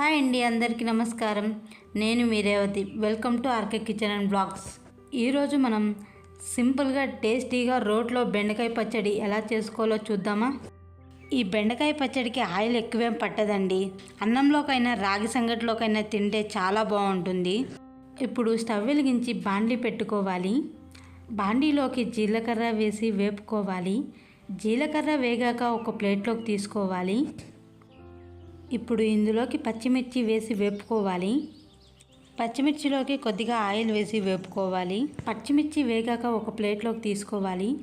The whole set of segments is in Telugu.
హాయ్ అండి అందరికీ నమస్కారం. నేను మీ Revathi. Welcome to RK kitchen and blogs. ఈరోజు మనం సింపుల్గా టేస్టీగా రోట్లో బెండకాయ పచ్చడి ఎలా చేసుకోవాలో చూద్దామా? ఈ బెండకాయ పచ్చడికి ఆయిల్ ఎక్కువేం పట్టదండి. అన్నంలోకైనా రాగి సంగటిలోకైనా తింటే చాలా బాగుంటుంది. ఇప్పుడు స్టవ్ వెలిగించి బాండీ పెట్టుకోవాలి. బాండీలోకి జీలకర్ర వేసి వేపుకోవాలి. జీలకర్ర వేగాక ఒక ప్లేట్లోకి తీసుకోవాలి. ఇప్పుడు ఇందులోకి పచ్చిమిర్చి వేసి వేపుకోవాలి. పచ్చిమిర్చిలోకి కొద్దిగా ఆయిల్ వేసి వేపుకోవాలి. పచ్చిమిర్చి వేగాక ఒక ప్లేట్లోకి తీసుకోవాలి.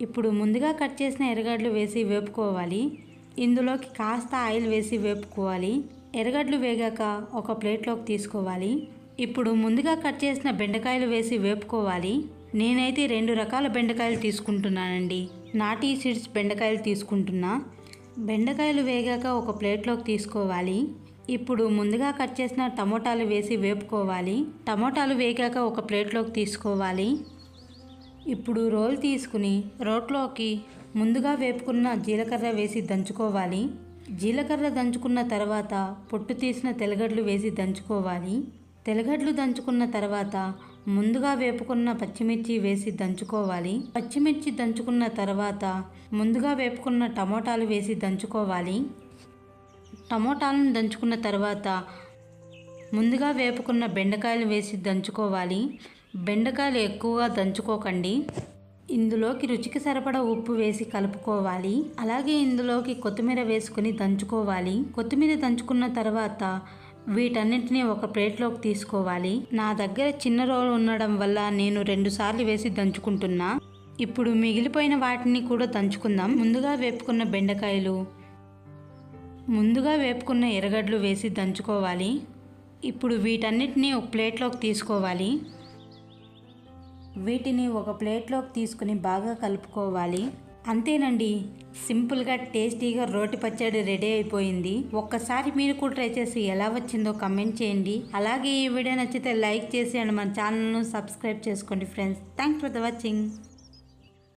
ఇప్పుడు ముందుగా కట్ చేసిన ఎర్రగడ్డలు వేసి వేపుకోవాలి. ఇందులోకి కాస్త ఆయిల్ వేసి వేపుకోవాలి. ఎర్రగడ్డలు వేగాక ఒక ప్లేట్లోకి తీసుకోవాలి. ఇప్పుడు ముందుగా కట్ చేసిన బెండకాయలు వేసి వేపుకోవాలి. నేనైతే రెండు రకాల బెండకాయలు తీసుకుంటున్నానండి. నాటీ సీడ్స్ బెండకాయలు తీసుకుంటున్నా. బెండకాయలు వేగాక ఒక ప్లేట్లోకి తీసుకోవాలి. ఇప్పుడు ముందుగా కట్ చేసిన టమోటాలు వేసి వేపుకోవాలి. టమోటాలు వేగాక ఒక ప్లేట్లోకి తీసుకోవాలి. ఇప్పుడు రోల్ తీసుకుని రోట్లోకి ముందుగా వేపుకున్న జీలకర్ర వేసి దంచుకోవాలి. జీలకర్ర దంచుకున్న తర్వాత పొట్టు తీసిన తెలగడ్లు వేసి దంచుకోవాలి. తెలగడ్లు దంచుకున్న తర్వాత ముందుగా వేపుకున్న పచ్చిమిర్చి వేసి దంచుకోవాలి. పచ్చిమిర్చి దంచుకున్న తర్వాత ముందుగా వేపుకున్న టమోటాలు వేసి దంచుకోవాలి. టమోటాలను దంచుకున్న తర్వాత ముందుగా వేపుకున్న బెండకాయలు వేసి దంచుకోవాలి. బెండకాయలు ఎక్కువగా దంచుకోకండి. ఇందులోకి రుచికి సరిపడా ఉప్పు వేసి కలుపుకోవాలి. అలాగే ఇందులోకి కొత్తిమీర వేసుకుని దంచుకోవాలి. కొత్తిమీర దంచుకున్న తర్వాత వీటన్నింటినీ ఒక ప్లేట్లోకి తీసుకోవాలి. నా దగ్గర చిన్న రోలు ఉండడం వల్ల నేను రెండుసార్లు వేసి దంచుకుంటున్నా. ఇప్పుడు మిగిలిపోయిన వాటిని కూడా దంచుకుందాం. ముందుగా వేపుకున్న బెండకాయలు ముందుగా వేపుకున్న ఎర్రగడ్డలు వేసి దంచుకోవాలి. ఇప్పుడు వీటన్నిటిని ఒక ప్లేట్లోకి తీసుకోవాలి. వీటిని ఒక ప్లేట్లోకి తీసుకుని బాగా కలుపుకోవాలి. అంతేనండి. సింపుల్గా టేస్టీగా రోటి పచ్చడి రెడీ అయిపోయింది. ఒక్కసారి మీరు కూడా ట్రై చేసి ఎలా వచ్చిందో కమెంట్ చేయండి. అలాగే ఈ వీడియో నచ్చితే లైక్ చేసి అండ్ మన ఛానల్ను సబ్స్క్రైబ్ చేసుకోండి friends. Thanks for the watching.